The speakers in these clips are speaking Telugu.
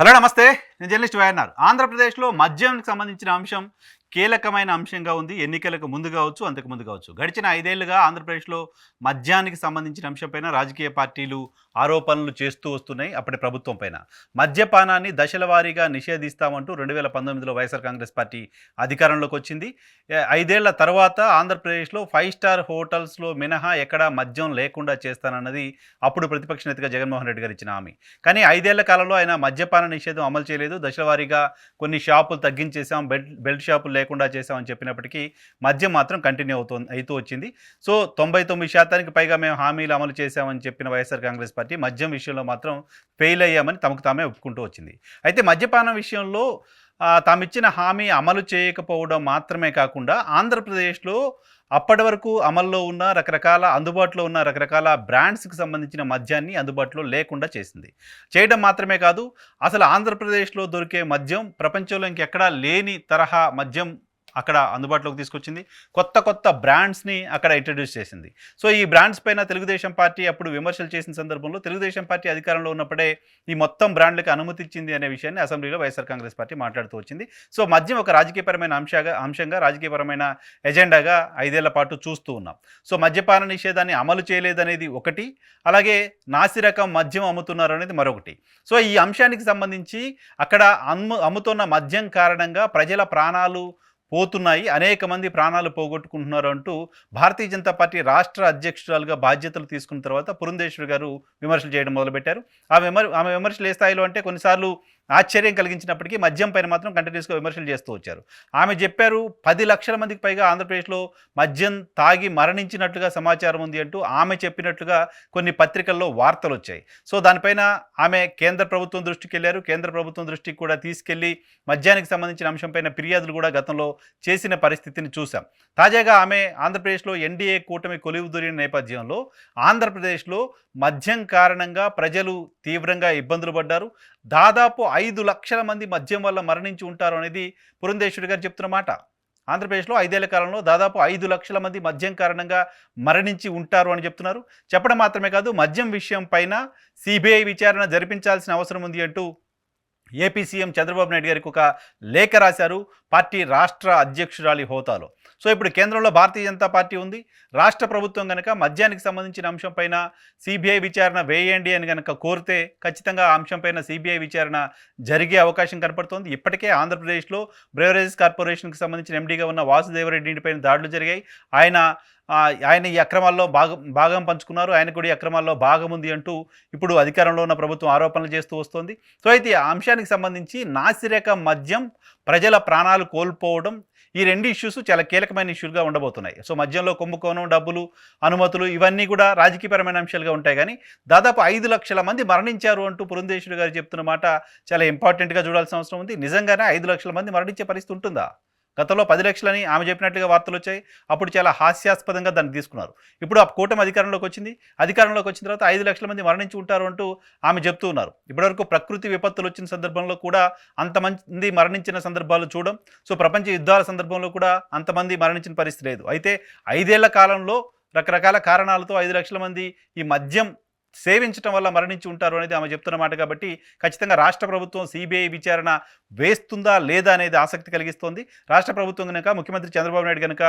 హలో నమస్తే. నేను జర్నలిస్ట్ వైఎన్ఆర్. ఆంధ్రప్రదేశ్లో మద్యానికి సంబంధించిన అంశం కీలకమైన అంశంగా ఉంది. ఎన్నికలకు ముందు కావచ్చు అంతకు ముందు కావచ్చు. గడిచిన ఐదేళ్ళుగా ఆంధ్రప్రదేశ్లో మద్యానికి సంబంధించిన అంశంపైన రాజకీయ పార్టీలు ఆరోపణలు చేస్తూ వస్తున్నాయి అప్పటి ప్రభుత్వం పైన. మద్యపానాన్ని దశల వారీగా నిషేధిస్తామంటూ రెండు వేల పంతొమ్మిదిలో వైఎస్ఆర్ కాంగ్రెస్ పార్టీ అధికారంలోకి వచ్చింది. ఐదేళ్ళ తర్వాత ఆంధ్రప్రదేశ్లో ఫైవ్ స్టార్ హోటల్స్లో మినహా ఎక్కడా మద్యం లేకుండా చేస్తానన్నది అప్పుడు ప్రతిపక్ష నేతగా జగన్మోహన్ రెడ్డి గారు ఇచ్చిన హామీ. కానీ ఐదేళ్ళ కాలంలో ఆయన మద్యపాన నిషేధం అమలు చేయలేదు. దశల వారీగా కొన్ని షాపులు తగ్గించేసాం బెల్ట్ బెల్ట్ షాపులు లేకుండా చేసామని చెప్పినప్పటికీ మద్యం మాత్రం కంటిన్యూ అవుతుంది అవుతూ వచ్చింది. సో తొంభై తొమ్మిది శాతానికి పైగా మేము హామీలు అమలు చేశామని చెప్పిన వైఎస్ఆర్ కాంగ్రెస్ పార్టీ మద్యం విషయంలో మాత్రం ఫెయిల్ అయ్యామని తమకు తామే ఒప్పుకుంటూ వచ్చింది. అయితే మద్యపానం విషయంలో తామిచ్చిన హామీ అమలు చేయకపోవడం మాత్రమే కాకుండా ఆంధ్రప్రదేశ్లో అప్పటి వరకు అమల్లో ఉన్న రకరకాల అందుబాటులో ఉన్న రకరకాల బ్రాండ్స్కి సంబంధించిన మద్యాన్ని అందుబాటులో లేకుండా చేసింది. చేయడం మాత్రమే కాదు అసలు ఆంధ్రప్రదేశ్లో దొరికే మద్యం ప్రపంచంలో ఇంకెక్కడా లేని తరహా మద్యం అక్కడ అందుబాటులోకి తీసుకొచ్చింది. కొత్త కొత్త బ్రాండ్స్ని అక్కడ ఇంట్రడ్యూస్ చేసింది. సో ఈ బ్రాండ్స్ పైన తెలుగుదేశం పార్టీ అప్పుడు విమర్శలు చేసిన సందర్భంలో తెలుగుదేశం పార్టీ అధికారంలో ఉన్నప్పుడే ఈ మొత్తం బ్రాండ్లకు అనుమతి ఇచ్చింది అనే విషయాన్ని అసెంబ్లీలో వైఎస్ఆర్ కాంగ్రెస్ పార్టీ మాట్లాడుతూ వచ్చింది. సో మద్యం ఒక రాజకీయపరమైన అంశంగా అంశంగా రాజకీయపరమైన ఎజెండాగా ఐదేళ్ళ పాటు చూస్తూ ఉన్నాం. సో మద్యపాన నిషేధాన్ని అమలు చేయలేదనేది ఒకటి అలాగే నాసిరకం మద్యం అమ్ముతున్నారు అనేది మరొకటి. సో ఈ అంశానికి సంబంధించి అక్కడ అమ్ము అమ్ముతున్న మద్యం కారణంగా ప్రజల ప్రాణాలు పోతున్నాయి. అనేక మంది ప్రాణాలు పోగొట్టుకుంటున్నారు అంటూ భారతీయ జనతా పార్టీ రాష్ట్ర అధ్యక్షురాలుగా బాధ్యతలు తీసుకున్న తర్వాత పురంధేశ్వరి గారు విమర్శలు చేయడం మొదలుపెట్టారు. ఆ విమర్ ఆమె విమర్శలు ఏ స్థాయిలో అంటే కొన్నిసార్లు ఆశ్చర్యం కలిగించినప్పటికీ మద్యం పైన మాత్రం కంటిన్యూస్గా విమర్శలు చేస్తూ వచ్చారు. ఆమె చెప్పారు పది లక్షల మందికి పైగా ఆంధ్రప్రదేశ్లో మద్యం తాగి మరణించినట్లుగా సమాచారం ఉంది అంటూ ఆమె చెప్పినట్లుగా కొన్ని పత్రికల్లో వార్తలు వచ్చాయి. సో దానిపైన ఆమె కేంద్ర ప్రభుత్వం దృష్టికి వెళ్ళారు. కేంద్ర ప్రభుత్వం దృష్టికి కూడా తీసుకెళ్ళి మద్యానికి సంబంధించిన అంశంపైన ఫిర్యాదులు కూడా గతంలో చేసిన పరిస్థితిని చూశాం. తాజాగా ఆమె ఆంధ్రప్రదేశ్లో ఎన్డీఏ కూటమి కొలువుదూరిన నేపథ్యంలో ఆంధ్రప్రదేశ్లో మద్యం కారణంగా ప్రజలు తీవ్రంగా ఇబ్బందులు పడ్డారు. దాదాపు ఐదు లక్షల మంది మద్యం వల్ల మరణించి ఉంటారు అనేది పురంధేశ్వరి గారు చెప్తున్న మాట. ఆంధ్రప్రదేశ్లో ఐదేళ్ళ కాలంలో దాదాపు ఐదు లక్షల మంది మద్యం కారణంగా మరణించి ఉంటారు అని చెప్తున్నారు. చెప్పడం మాత్రమే కాదు మద్యం విషయం పైన సిబిఐ విచారణ జరిపించాల్సిన అవసరం ఉంది అంటూ ఏపీ సీఎం చంద్రబాబు నాయుడు గారికి ఒక లేఖ రాశారు పార్టీ రాష్ట్ర అధ్యక్షురాలి హోదాలో సో ఇప్పుడు కేంద్రంలో భారతీయ జనతా పార్టీ ఉంది. రాష్ట్ర ప్రభుత్వం కనుక మద్యానికి సంబంధించిన అంశంపైన సిబిఐ విచారణ వేయండి అని కనుక కోరితే ఖచ్చితంగా ఆ అంశంపైన సిబిఐ విచారణ జరిగే అవకాశం కనపడుతోంది. ఇప్పటికే ఆంధ్రప్రదేశ్లో బ్రేవరేజ్ కార్పొరేషన్కి సంబంధించిన ఎండీగా ఉన్న వాసుదేవరెడ్డి పైన దాడులు జరిగాయి. ఆయన ఆయన ఈ అక్రమాల్లో భాగం భాగం పంచుకున్నారు. ఆయన కూడా ఈ అక్రమాల్లో భాగం ఉంది అంటూ ఇప్పుడు అధికారంలో ఉన్న ప్రభుత్వం ఆరోపణలు చేస్తూ వస్తోంది. సో అయితే ఈ అంశానికి సంబంధించి నాసిరేఖ మద్యం ప్రజల ప్రాణాలు కోల్పోవడం ఈ రెండు ఇష్యూస్ చాలా కీలకమైన ఇష్యూలుగా ఉండబోతున్నాయి. సో మధ్యంలో కుంభకోణం డబ్బులు అనుమతులు ఇవన్నీ కూడా రాజకీయపరమైన అంశాలుగా ఉంటాయి. కానీ దాదాపు ఐదు లక్షల మంది మరణించారు అంటూ పురంధేశ్వరి గారు చెప్తున్న మాట చాలా ఇంపార్టెంట్గా చూడాల్సిన అవసరం ఉంది. నిజంగానే ఐదు లక్షల మంది మరణించే పరిస్థితి ఉంటుందా? గతంలో పది లక్షలని ఆమె చెప్పినట్టుగా వార్తలు వచ్చాయి. అప్పుడు చాలా హాస్యాస్పదంగా దాన్ని తీసుకున్నారు. ఇప్పుడు ఆ కూటమి అధికారంలోకి వచ్చింది. అధికారంలోకి వచ్చిన తర్వాత ఐదు లక్షల మంది మరణించి ఉంటారు అంటూ ఆమె చెప్తూ ఉన్నారు. ఇప్పటివరకు ప్రకృతి విపత్తులు వచ్చిన సందర్భంలో కూడా అంతమంది మరణించిన సందర్భాలు చూడడం సో ప్రపంచ యుద్ధాల సందర్భంలో కూడా అంతమంది మరణించిన పరిస్థితి లేదు. అయితే ఐదేళ్ళ కాలంలో రకరకాల కారణాలతో ఐదు లక్షల మంది ఈ మద్యం సేవించడం వల్ల మరణించి ఉంటారు అనేది ఆమె చెప్తున్న మాట కాబట్టి ఖచ్చితంగా రాష్ట్ర ప్రభుత్వం సిబిఐ విచారణ వేస్తుందా లేదా అనేది ఆసక్తి కలిగిస్తోంది. రాష్ట్ర ప్రభుత్వం కనుక ముఖ్యమంత్రి చంద్రబాబు నాయుడు కనుక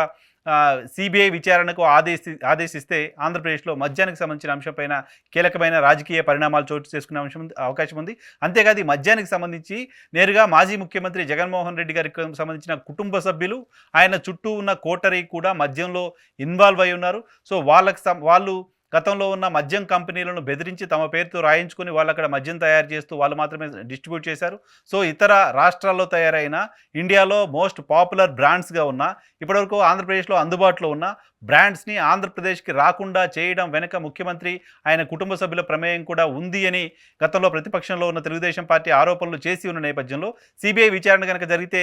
సిబిఐ విచారణకు ఆదేశి ఆదేశిస్తే ఆంధ్రప్రదేశ్లో మద్యానికి సంబంధించిన అంశంపైన కీలకమైన రాజకీయ పరిణామాలు చోటు చేసుకునే అంశం అవకాశం ఉంది. అంతేకాదు ఈ మద్యానికి సంబంధించి నేరుగా మాజీ ముఖ్యమంత్రి జగన్మోహన్ రెడ్డి గారికి సంబంధించిన కుటుంబ సభ్యులు ఆయన చుట్టూ ఉన్న కోటరీ కూడా మద్యంలో ఇన్వాల్వ్ అయి ఉన్నారు. సో వాళ్ళకి వాళ్ళు గతంలో ఉన్న మద్యం కంపెనీలను బెదిరించి తమ పేరుతో రాయించుకొని వాళ్ళు అక్కడ మద్యం తయారు చేస్తూ వాళ్ళు మాత్రమే డిస్ట్రిబ్యూట్ చేశారు. సో ఇతర రాష్ట్రాల్లో తయారైన ఇండియాలో మోస్ట్ పాపులర్ బ్రాండ్స్గా ఉన్న ఇప్పటివరకు ఆంధ్రప్రదేశ్లో అందుబాటులో ఉన్న బ్రాండ్స్ని ఆంధ్రప్రదేశ్కి రాకుండా చేయడం వెనుక ముఖ్యమంత్రి ఆయన కుటుంబ సభ్యుల ప్రమేయం కూడా ఉంది అని గతంలో ప్రతిపక్షంలో ఉన్న తెలుగుదేశం పార్టీ ఆరోపణలు చేసి ఉన్న నేపథ్యంలో సిబిఐ విచారణ కనుక జరిగితే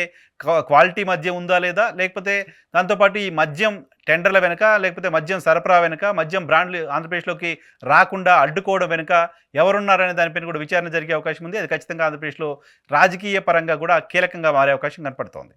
క్వాలిటీ మద్యం ఉందా లేదా? లేకపోతే దాంతోపాటు ఈ మద్యం టెండర్ల వెనుక లేకపోతే మద్యం సరఫరా వెనుక మద్యం బ్రాండ్లు ఆంధ్రప్రదేశ్లోకి రాకుండా అడ్డుకోవడం వెనుక ఎవరున్నారనే దానిపైన కూడా విచారణ జరిగే అవకాశం ఉంది. అది ఖచ్చితంగా ఆంధ్రప్రదేశ్లో రాజకీయ పరంగా కూడా కీలకంగా మారే అవకాశం కనపడుతోంది.